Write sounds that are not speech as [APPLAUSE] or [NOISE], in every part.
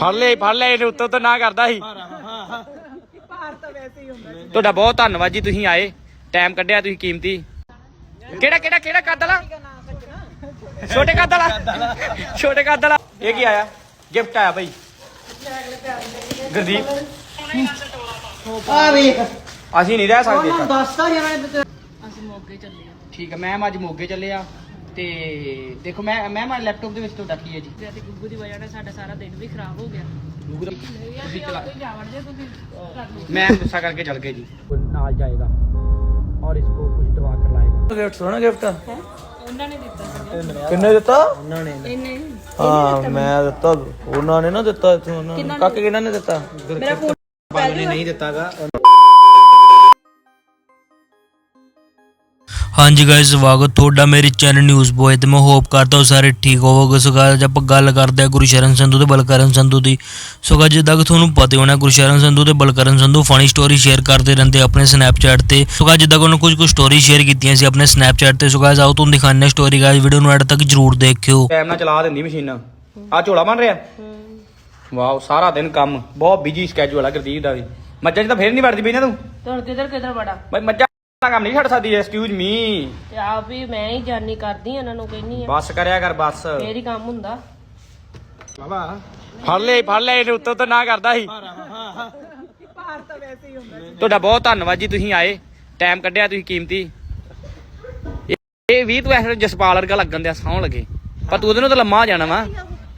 ਫੜ ਲੈ ਫੜ ਲੈ ਇਹਨੂੰ ਉੱਤੋਂ ਤੋਂ ਨਾ ਕਰਦਾ ਸੀ। ਤੁਹਾਡਾ ਬਹੁਤ ਧੰਨਵਾਦ ਜੀ ਤੁਸੀਂ ਆਏ। ਟਾਈਮ ਕੱਢਿਆ ਤੁਸੀਂ ਕੀਮਤੀ। ਕਿਹੜਾ ਕਿਹੜਾ ਕਿਹੜਾ ਕੱਦ ਵਾਲਾ? ਛੋਟੇ ਕੱਦ ਵਾਲਾ? ਛੋਟੇ ਕੱਦ ਵਾਲਾ। ਇਹ ਕੀ ਆਇਆ? ਗਿਫਟ ਆਇਆ ਭਾਈ ਗੁਰਦੀਪ। ਆ ਵੇਖ। ਅਸੀਂ ਨਹੀਂ ਰਹਿ ਸਕਦੇ। ਉਹਨਾਂ ਇੱਥੇ। ਦੱਸਦਾ ਯਾਰ ਅਸੀਂ ਮੋਗੇ ਚੱਲੇ ਆ। ਠੀਕ ਹੈ ਮੈਮ ਅੱਜ ਮੋਗੇ ਚੱਲੇ ਆ। ਤੇ ਦੇਖੋ ਮੈਂ ਮੈਮ ਅੱਜ ਲੈਪਟਾਪ ਦੇ ਵਿੱਚ ਤੁਹਾਡਾ ਕੀ ਹੈ ਜੀ। ਤੇ ਗੁੱਗੂ ਦੀ ਵਜ੍ਹਾ ਨਾਲ ਸਾਡਾ ਸਾਰਾ ਦਿਨ ਵੀ ਖਰਾਬ ਹੋ ਗਿਆ। ਤੁਸੀਂ ਚਲਾ ਜਾਵੜ ਜੇ ਤੁਸੀਂ ਕਰ ਲਓ ਮੈਂ ਗੁੱਸਾ ਕਰਕੇ ਚਲ ਗਏ ਜੀ। ਨਾਲ ਜਾਏਗਾ ਔਰ ਇਸਕੋ ਕੁਝ ਦਵਾ ਕਰ ਲਾਏਗਾ। ਗਿਫਟ ਸੋਹਣਾ ਗਿਫਟ ਉਹਨਾਂ ਨੇ ਦਿੱਤਾ ਕਿੰਨੇ ਦਿੱਤਾ? ਇਹਨੇ ਹਾਂ ਮੈਂ ਦਿੱਤਾ। ਉਹਨਾਂ ਨੇ ਨਾ ਦਿੱਤਾ ਇੱਥੋਂ ਉਹਨਾਂ ਨੇ। ਕਾਕੇ ਕਿਹਨਾਂ ਨੇ ਦਿੱਤਾ? ਮੇਰਾ ਫੋਨ ਨਹੀਂ ਦਿੱਤਾਗਾ। ਹਾਂਜੀ ਗਾਇਸ ਸਵਾਗਤ ਤੁਹਾਡਾ ਮੇਰੇ ਚੈਨਲ ਨਿਊਜ਼ ਬੋਏ ਤੇ। ਮੈਂ ਹੋਪ ਕਰਦਾ ਹਾਂ ਸਾਰੇ ਠੀਕ ਹੋਵੋਗੇ। ਸੋ ਅੱਜ ਆਪਾਂ ਗੱਲ ਕਰਦੇ ਹਾਂ ਗੁਰਸ਼ਰਨ ਸੰਧੂ ਤੇ ਬਲਕਰਨ ਸੰਧੂ ਦੀ। ਸੋ guys, ਜਿੱਦਾਂ ਕਿ ਤੁਹਾਨੂੰ ਪਤਾ ਹੋਣਾ ਗੁਰਸ਼ਰਨ ਸੰਧੂ ਤੇ Balkaran Sandhu funny story share ਕਰਦੇ ਰਹਿੰਦੇ ਆਪਣੇ ਸਨੈਪਚੈਟ ਤੇ। ਸੋ guys, ਜਿੱਦਾਂ ਕਿ ਉਹਨਾਂ ਕੁਝ ਕੁ ਸਟੋਰੀ ਸ਼ੇਅਰ ਕੀਤੀਆਂ ਸੀ ਆਪਣੇ ਸਨੈਪਚੈਟ ਤੇ। ਸੋ guys, ਆਓ ਤੁਹਾਨੂੰ ਦਿਖਾਉਂਦੇ ਸਟੋਰੀ ਗਾਇਸ ਵੀਡੀਓ ਨੂੰ ਐਡ ਤੱਕ ਜਰੂਰ ਦੇਖਿਓ। ਟਾਈਮ ਨਾਲ ਚਲਾ ਦਿੰਦੀ ਮਸ਼ੀਨ ਆ ਝੋਲਾ ਬਣ ਰਿਹਾ? ਵਾਓ ਸਾਰਾ ਦਿਨ ਕੰਮ। ਬਹੁਤ ਬਿਜ਼ੀ ਸਕੇਜੂਲ ਆ ਗੁਰਦੀਪ ਦਾ ਵੀ। ਮੱਝਾਂ 'ਚ ਤਾਂ ਫੇਰ ਨਹੀਂ ਵੜਦੀ ਪਈ ਨਾ ਤੂੰ? ਤੁਰ ਕਿਧਰ ਕਿਧਰ ਬੜਾ ਬਈ ਮੱਝਾਂ ਦਾ ਕੰਮ ਨਹੀਂ ਛੱਡ ਸਕਦੀ ਐਕਸਕਿਊਜ਼ ਮੀ ਤੇ ਆਪ ਵੀ ਮੈਂ ਹੀ ਜਾਨੀ ਕਰਦੀ ਆ ਇਹਨਾਂ ਨੂੰ ਕਹਿੰਨੀ ਆ ਬੱਸ ਕਰਿਆ ਕਰ ਬੱਸ। ਹੀ ਕੰਮ ਹੁੰਦਾ। ਬਾਬਾ। ਫੜ ਲੈ ਫੜ ਲੈ ਇਹਨੂੰ ਉੱਤੋਂ ਤੋਂ ਨਾ ਕਰਦਾ ਸੀ। ਤੁਹਾਡਾ ਬਹੁਤ ਧੰਨਵਾਦ ਜੀ ਤੁਸੀਂ ਆਏ। ਟਾਈਮ ਕੱਢਿਆ ਤੁਸੀਂ ਕੀਮਤੀ। ਇਹ- ਇਹ ਵੀ ਤੂੰ ਐਸੇ ਜਸਪਾਲ ਵਰਗਾ ਲੱਗਣ ਦਿਆ ਸੌਂ ਲੱਗੇ। ਪਰ ਤੂੰ ਉਹਦੇ ਨੂੰ ਤਾਂ ਲੰਮਾ ਹੋ ਜਾਣਾ ਵਾ।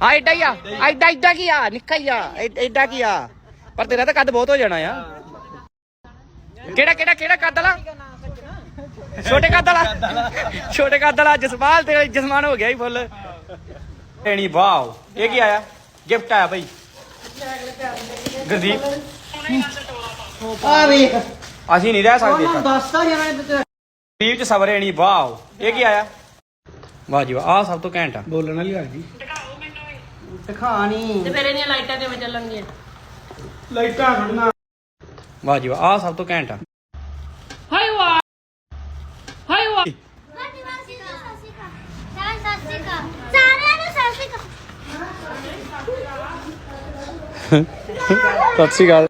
ਹਾਂ ਏਡਾ ਹੀ ਆ। ਏਡਾ ਏਡਾ ਕੀ ਆ? ਨਿੱਕਾ ਹੀ ਆ। ਏਡਾ ਕੀ ਆ? ਪਰ ਤੇਰਾ ਤਾਂ ਕੱਦ ਬਹੁਤ ਹੋ ਜਾਣਾ ਆ। ਕਿਹੜਾ ਕਿਹੜਾ ਕਿਹੜਾ ਕੱਦ ਵਾਲਾ? ਛੋਟੇ ਕੱਦ ਵਾਲਾ। ਛੋਟੇ ਕੱਦ ਵਾਲਾ ਜਸਪਾਲ ਤੇ ਜਸਮਾਨ ਹੋ ਗਿਆ ਹੀ ਫੁੱਲ। ਐਣੀ ਵਾਓ। ਇਹ ਕੀ ਆਇਆ? ਗਿਫਟ ਆਇਆ ਭਾਈ ਗੁਰਦੀਪ। ਆ ਵੇਖ ਅਸੀਂ ਨਹੀਂ ਰਹਿ ਸਕਦੇ ਉਹਨਾਂ। ਦੱਸਦਾ ਯਾਰ ਗੁਰਦੀਪ ਚ ਸਬਰ ਐਣੀ ਵਾਓ। ਇਹ ਕੀ ਆਇਆ? ਵਾਹ ਜੀ ਵਾਹ ਆਹ ਸਭ ਤੋਂ ਘੈਂਟ ਆ। ਬੋਲਣ ਵਾਲੀ ਲੱਗ ਗਈ ਦਿਖਾ ਨਹੀਂ ਤੇ ਫਿਰ ਇਹਦੀਆਂ ਲਾਈਟਾਂ ਕਿਵੇਂ ਚੱਲਣਗੀਆਂ? ਲਾਈਟਾਂ ਖੜਨਾ। ਵਾਹ ਜੀ ਵਾਹ ਆਹ ਸਭ ਤੋਂ ਘੈਂਟ ਆ ਹਾਏ ਵਾਹ ਹਾਏ ਵਾਹ ਹਾਂਜੀ ਮਾਸੀ ਦਾ ਸਤਿ ਸ਼੍ਰੀ ਅਕਾਲ।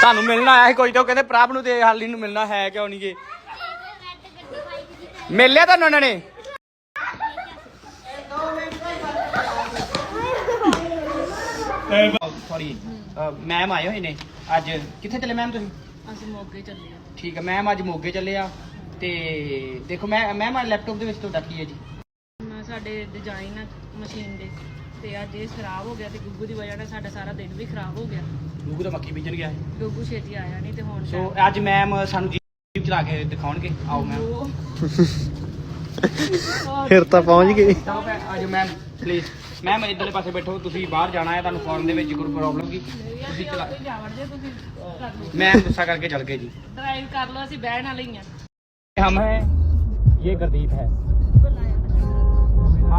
ਤੁਹਾਨੂੰ ਮਿਲਣਾ ਆਇਆ ਸੀ ਕੋਈ ਤਾਂ ਉਹ ਕਹਿੰਦੇ ਪ੍ਰਾਪ ਨੂੰ ਤੇ ਹਾਲੀ ਨੂੰ ਮਿਲਣਾ ਹੈ ਕਿਉਂ ਨਹੀਂ ਗੇ? ਮਿਲ ਲਿਆ ਤੁਹਾਨੂੰ ਉਹਨਾਂ ਨੇ। ਸੌਰੀ ਮੈਮ ਆਏ ਹੋਏ ਨੇ। ਅੱਜ ਕਿੱਥੇ ਚੱਲੇ ਮੈਮ ਤੁਸੀਂ? ਅਸੀਂ ਮੋਗੇ ਚੱਲੇ ਆ। ਠੀਕ ਹੈ ਮੈਮ ਅੱਜ ਮੋਗੇ ਚੱਲੇ ਆ ਤੇ ਦੇਖੋ ਮੈਂ ਮੈਮ ਅੱਜ ਲੈਪਟਾਪ ਦੇ ਵਿੱਚ ਤੁਹਾਡਾ ਕੀ ਹੈ ਜੀ? ਮੈਂ ਸਾਡੇ ਡਿਜ਼ਾਈਨ ਆ ਮਸ਼ੀਨ ਦੇ ਤੇ ਅੱਜ ਇਹ ਖਰਾਬ ਹੋ ਗਿਆ ਤੇ ਗੁੱਗੂ ਦੀ ਵਜ੍ਹਾ ਨਾਲ ਸਾਡਾ ਸਾਰਾ ਦਿਨ ਵੀ ਖਰਾਬ ਹੋ ਗਿਆ। ਗੂਗੂ ਦਾ ਮੱਕੀ ਬੀਜਣ ਗਿਆ ਹੈ ਗੁੱਗੂ ਛੇਤੀ ਆਇਆ ਨਹੀਂ ਤੇ ਹੁਣ ਸੋ ਅੱਜ ਮੈਮ ਸਾਨੂੰ ਜੀਪ ਚਲਾ ਕੇ ਦਿਖਾਉਣਗੇ। ਆਓ ਮੈਮ [LAUGHS] ਫਿਰ ਤਾਂ ਪਹੁੰਚ ਗਏ। ਚਲੋ ਮੈਮ ਪਲੀਜ਼ ਮੈਮ ਇੱਧਰਲੇ ਪਾਸੇ ਬੈਠੋ ਤੁਸੀਂ ਬਾਹਰ ਜਾਣਾ ਹੈ ਤੁਹਾਨੂੰ ਫੋਰਨ ਦੇ ਵਿੱਚ ਕੋਈ ਪ੍ਰੋਬਲਮ ਕੀ ਤੁਸੀਂ ਚਲਾ ਜਾਵੜ ਜੇ ਤੁਸੀਂ ਕਰ ਲਓ ਮੈਂ ਗੁੱਸਾ ਕਰਕੇ ਚੱਲ ਗਏ ਜੀ ਡਰਾਈਵ ਕਰ ਲਓ ਅਸੀਂ ਬਹਿਣ ਵਾਲੇ ਹੀ ਆ हम है ये गुरदीप है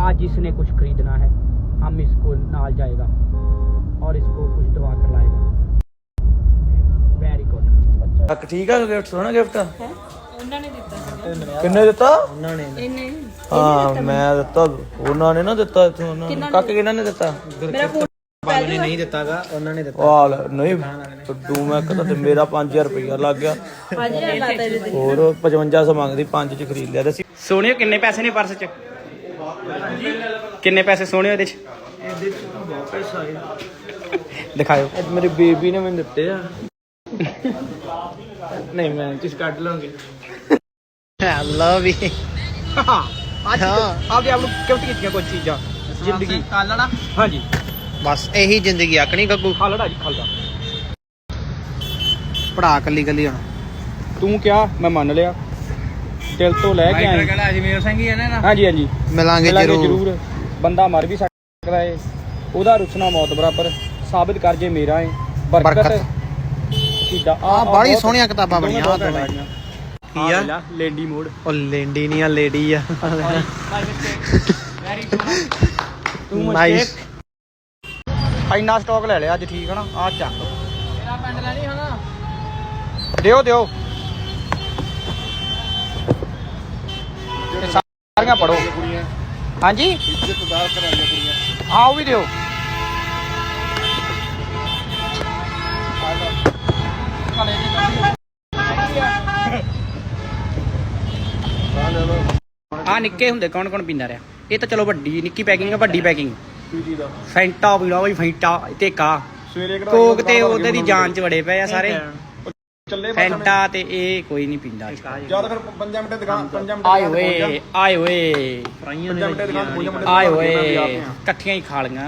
आज जिसने कुछ खरीदना है हम इसको नाल जाएगा और इसको कुछ दवा कर लाएगा वेरी गुड ਤੱਕ ਠੀਕ ਆ ਗਿਫਟ ਸੋਹਣਾ ਗਿਫਟ ਉਹਨਾਂ ਨੇ ਦਿੱਤਾ ਸੀਗਾ ਕਿੰਨੇ ਦਿੱਤਾ? ਉਹਨਾਂ ਨੇ ਇਹਨੇ। ਹਾਂ ਮੈਂ ਦਿੱਤਾ। ਉਹਨਾਂ ਨੇ ਨਾ ਦਿੱਤਾ ਇੱਥੋਂ ਉਹਨਾਂ ਨੇ। ਕਾਕੇ ਕਿਹਨਾਂ ਨੇ ਦਿੱਤਾ? ਮੇਰਾ ਫੋਨ ਨਹੀਂ ਦਿੱਤਾਗਾ ਉਹਨਾਂ ਨੇ ਦਿੱਤਾ। ਵਾਲ ਨਹੀਂ ਤੂੰ ਮੈਂ ਕਹਿੰਦਾ ਤੇ ਮੇਰਾ 5000 ਰੁਪਇਆ ਲੱਗ ਗਿਆ। 5000 ਲਾਤਾ ਇਹਦੇ ਹੋਰ 5500 ਮੰਗਦੀ 5 ਚ ਖਰੀਦ ਲਿਆ ਦੱਸੀ ਸੋਹਣੇ ਕਿੰਨੇ ਪੈਸੇ ਨੇ ਪਰਸ ਚ? ਕਿੰਨੇ ਪੈਸੇ ਸੋਹਣੇ ਉਹਦੇ ਚ? ਦਿਖਾਓ ਅੱਜ ਮੇਰੀ ਬੇਬੀ ਨੇ ਮੈਨੂੰ ਦਿੱਤੇ ਆ। ਨਹੀਂ ਮੈਂ ਤੁਸੀਂ ਕੱਢ ਲਓਗੇ ਲਵ ਯੂ ਅੱਜ ਆਪਦੇ ਆਪ ਨੂੰ ਗਿਫਟ ਕੀਤੀਆਂ ਕੋਈ ਚੀਜ਼ਾਂ? ਜ਼ਿੰਦਗੀ। ਕਾਲੜਾ ਹਾਂਜੀ। ਬਸ ਇਹੀ ਜ਼ਿੰਦਗੀ ਆਕਣੀ ਗੱਗੂ। ਖਾਲੜਾ ਜੀ ਖਾਲੜਾ ਪੜਾ ਕੱਲੀ ਕੱਲੀ ਹੁਣ। ਤੂੰ ਕਿਹਾ ਮੈਂ ਮੰਨ ਲਿਆ। ਦਿਲ ਤੋਂ ਲੈ ਕੇ ਆਏ ਕਹਿੰਦਾ ਅਜਮੇਰ ਸਿੰਘ ਹੀ ਹੈ ਨਾ ਹਾਂਜੀ ਹਾਂਜੀ। ਮਿਲਾਂਗੇ ਮਿਲਾਂਗੇ ਜ਼ਰੂਰ। ਜ਼ਰੂਰ। ਬੰਦਾ ਮਰ ਵੀ ਸਕਦਾ ਏ ਉਹਦਾ ਰੁਸਨਾ ਮੌਤ ਬਰਾਬਰ। ਸਾਬਿਤ ਕਰ ਜੇ ਮੇਰਾ ਏ। ਬਰਕਤ। ਆ ਬਾੜੀ ਸੋਹਣੀਆਂ ਕਿਤਾਬਾਂ ਬਣੀਆਂ ਆ ਦੋਵੇਂ ਕੀ ਆ? Lady mode. ਉਹ ਲੈਂਡੀ ਨਹੀਂ ਆ ਲੇਡੀ ਆ। ਵੈਰੀ ਤੂੰ Nice. ਇੰਨਾ ਸਟਾਕ ਲੈ ਲਿਆ ਅੱਜ ਠੀਕ ਹੈ ਨਾ ਆ ਚੱਕ। ਤੇਰਾ ਪਿੰਡ ਲੈਣੀ ਹਨਾ ਦਿਓ ਦਿਓ। ਇਹ ਸਾਰੀਆਂ ਪੜੋ ਹਾਂਜੀ? ਇੱਜ਼ਤਦਾਰ ਕਰਾਈਆਂ ਕੁੜੀਆਂ। ਆਓ ਵੀ ਦਿਓ। ਆ ਨਿੱਕੇ ਹੁੰਦੇ ਕੌਣ ਕੌਣ ਪੀਂਦਾ ਰਿਹਾ? ਇਹ ਤਾਂ ਚਲੋ ਵੱਡੀ ਨਿੱਕੀ ਪੈਕਿੰਗ ਆ ਵੱਡੀ ਪੈਕਿੰਗ ਫੈਂਟਾ ਪੀਣਾ ਬਈ ਫੈਂਟਾ ਤੇ ਕਾ ਕੋਕ ਤੇ ਉਹਦੇ ਦੀ ਜਾਨ ਚ ਵੜੇ ਪਏ ਆ ਸਾਰੇ। ਫੈਂਟਾ ਤੇ ਇਹ ਕੋਈ ਨਹੀਂ ਪੀਂਦਾ ਜ਼ਿਆਦਾ ਫਿਰ 5 ਮਿੰਟ ਦੁਕਾਨ 5 ਮਿੰਟ ਆਏ ਓਏ ਆਏ ਓਏ ਆਏ ਓਏ ਇਕੱਠੀਆਂ ਹੀ ਖਾ ਲੀਆਂ